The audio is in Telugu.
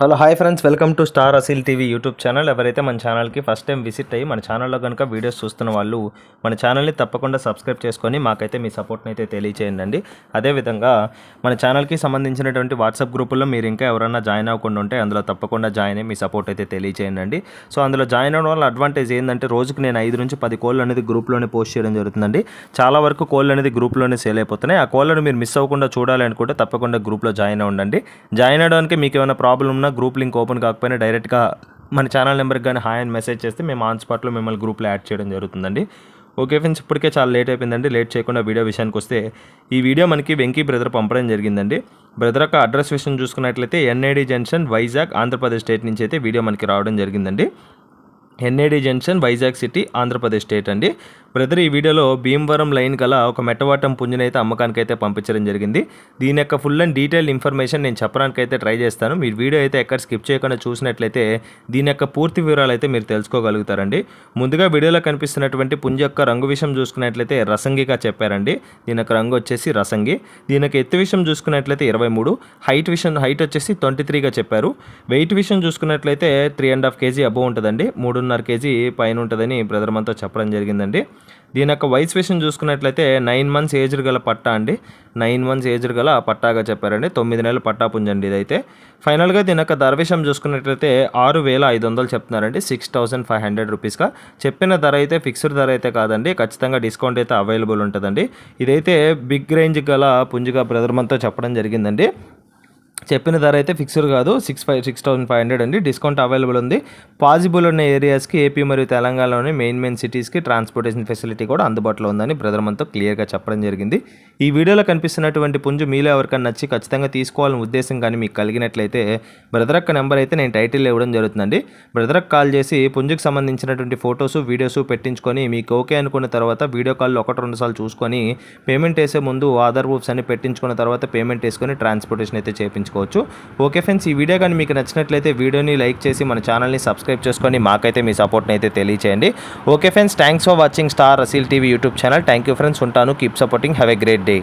Hello hi friends. Welcome to star Aseel TV YouTube channel. ఎవరైతే మన ఛానల్కి ఫస్ట్ టైం విజిట్ అయ్యి మన ఛానల్లో కనుక వీడియోస్ చూస్తున్న వాళ్ళు మన ఛానల్ని తప్పకుండా సబ్స్క్రైబ్ చేసుకొని మాకైతే మీ సపోర్ట్ని అయితే తెలియచేయండి అదేవిధంగా మన ఛానల్కి సంబంధించినటువంటి వాట్సాప్ గ్రూపుల్లో మీరు ఇంకా ఎవరైనా జాయిన్ అవ్వకుండా ఉంటే అందులో తప్పకుండా జాయిన్ అయ్యి మీ సపోర్ట్ అయితే తెలియచేయండి సో అందులో జాయిన్ అవ్వడం వల్ల అడ్వాంటేజ్ ఏంటంటే రోజుకి నేను ఐదు నుంచి పది కోళ్ళు అనేది గ్రూప్లోనే పోస్ట్ చేయడం జరుగుతుందండి. చాలా వరకు కోళ్ళు అనేది గ్రూప్లోనే సేల్ అయిపోతున్నాయి. ఆ కోళ్ళను మీరు మిస్ అవ్వకుండా చూడాలనుకుంటే తప్పకుండా గ్రూప్లో జాయిన్ అవ్వండి జాయిన్ అవ్వడానికి మీకు ఏమైనా ప్రాబ్లం ఉన్నా గ్రూప్ లింక్ ఓపెన్ కాకపోయినా డైరెక్ట్గా మన ఛానల్ నెంబర్కి కానీ హాయ్ అని మెసేజ్ చేస్తే మేము ఆన్ స్పాట్లో మిమ్మల్ని గ్రూప్లో యాడ్ చేయడం జరుగుతుందండి. ఓకే ఫ్రెండ్స్ ఇప్పటికే చాలా లేట్ అయిపోయిందండి. లేట్ చేయకుండా వీడియో విషయానికి వస్తే ఈ వీడియో మనకి వెంకీ బ్రదర్ పంపడం జరిగిందండి. బ్రదర్ యొక్క అడ్రస్ విషయం చూసుకున్నట్లయితే NID junction Vizag Andhra Pradesh state నుంచి అయితే వీడియో మనకి రావడం జరిగిందండి. NAD junction Vizag city Andhra Pradesh state అండి. బ్రదర్ ఈ వీడియోలో భీమవరం లైన్ గల ఒక మెట్టవాటం పుంజునైతే అమ్మకానికి అయితే పంపించడం జరిగింది. దీని యొక్క ఫుల్ అండ్ డీటెయిల్ ఇన్ఫర్మేషన్ నేను చెప్పడానికి అయితే ట్రై చేస్తాను. మీరు వీడియో అయితే ఎక్కడ స్కిప్ చేయకుండా చూసినట్లయితే దీని యొక్క పూర్తి వివరాలు అయితే మీరు తెలుసుకోగలుగుతారండి. ముందుగా వీడియోలో కనిపిస్తున్నటువంటి పుంజ యొక్క రంగు విషయం చూసుకున్నట్లయితే రసంగిగా చెప్పారండి. దీని యొక్క రంగు వచ్చేసి రసంగి. దీని యొక్క ఎత్తు విషయం చూసుకున్నట్లయితే ఇరవై మూడు. హైట్ విషయం హైట్ వచ్చేసి ట్వంటీ త్రీగా చెప్పారు. వెయిట్ విషయం చూసుకున్నట్లయితే three and half KG above ఉంటుందండి. మూడున్నర కేజీ పైన ఉంటుందని బ్రదర్ మనతో చెప్పడం జరిగిందండి. దీని యొక్క వయసు విషయం చూసుకున్నట్లయితే నైన్ మంత్స్ ఏజ్డ్ గల పట్టా అండి. నైన్ మంత్స్ ఏజ్డ్ గల పట్టాగా చెప్పారండి. తొమ్మిది నెలల పట్టా పుంజండి ఇదైతే. ఫైనల్గా దీని యొక్క ధర విషయం చూసుకున్నట్లయితే ఆరు వేల ఐదు వందలు చెప్తున్నారండి. సిక్స్ థౌసండ్ ఫైవ్ హండ్రెడ్ రూపీస్గా. చెప్పిన ధర అయితే ఫిక్స్డ్ ధర అయితే కాదండి. ఖచ్చితంగా డిస్కౌంట్ అయితే అవైలబుల్ ఉంటుందండి. ఇదైతే బిగ్ రేంజ్ గల పుంజుగా బ్రదర్ మనతో చెప్పడం జరిగిందండి. చెప్పిన ధర అయితే ఫిక్స్డ్ కాదు. Six five six thousand five hundred అండి. డిస్కౌంట్ అవైలబుల్ ఉంది. పాసిబుల్ ఉన్న ఏరియాస్కి ఏపీ మరియు తెలంగాణలోని మెయిన్ మెయిన్ సిటీస్కి ట్రాన్స్పోర్టేషన్ ఫెసిలిటీ కూడా అందుబాటులో ఉందని బ్రదర్ మనతో క్లియర్గా చెప్పడం జరిగింది. ఈ వీడియోలో కనిపిస్తున్నటువంటి పుంజు మీలో ఎవరికైనా నచ్చి ఖచ్చితంగా తీసుకోవాలని ఉద్దేశం కానీ మీకు కలిగినట్లయితే బ్రదర్ యొక్క నెంబర్ అయితే నేను టైటిల్ ఇవ్వడం జరుగుతుందండి. బ్రదర్కి కాల్ చేసి పుంజుకు సంబంధించినటువంటి ఫొటోస్ వీడియోస్ పెట్టించుకొని మీకు ఓకే అనుకున్న తర్వాత వీడియో కాల్లో ఒకటి రెండు సార్లు చూసుకొని పేమెంట్ వేసే ముందు ఆధార్ ప్రూఫ్స్ అన్ని పెట్టించుకున్న తర్వాత పేమెంట్ వేసుకొని ట్రాన్స్పోర్టేషన్ అయితే చేయించుకోవచ్చు ఓకే ఫ్రెండ్స్ ఈ వీడియో కానీ మీకు నచ్చినట్లయితే వీడియోని లైక్ చేసి మన ఛానల్ని సబ్స్క్రైబ్ చేసుకొని మాకైతే మీ సపోర్ట్ని అయితే తెలియచేయండి. Okay friends thanks for watching star రసీల్ TV YouTube channel. Thank you friends ఉంటాను. Keep supporting. Have a great day.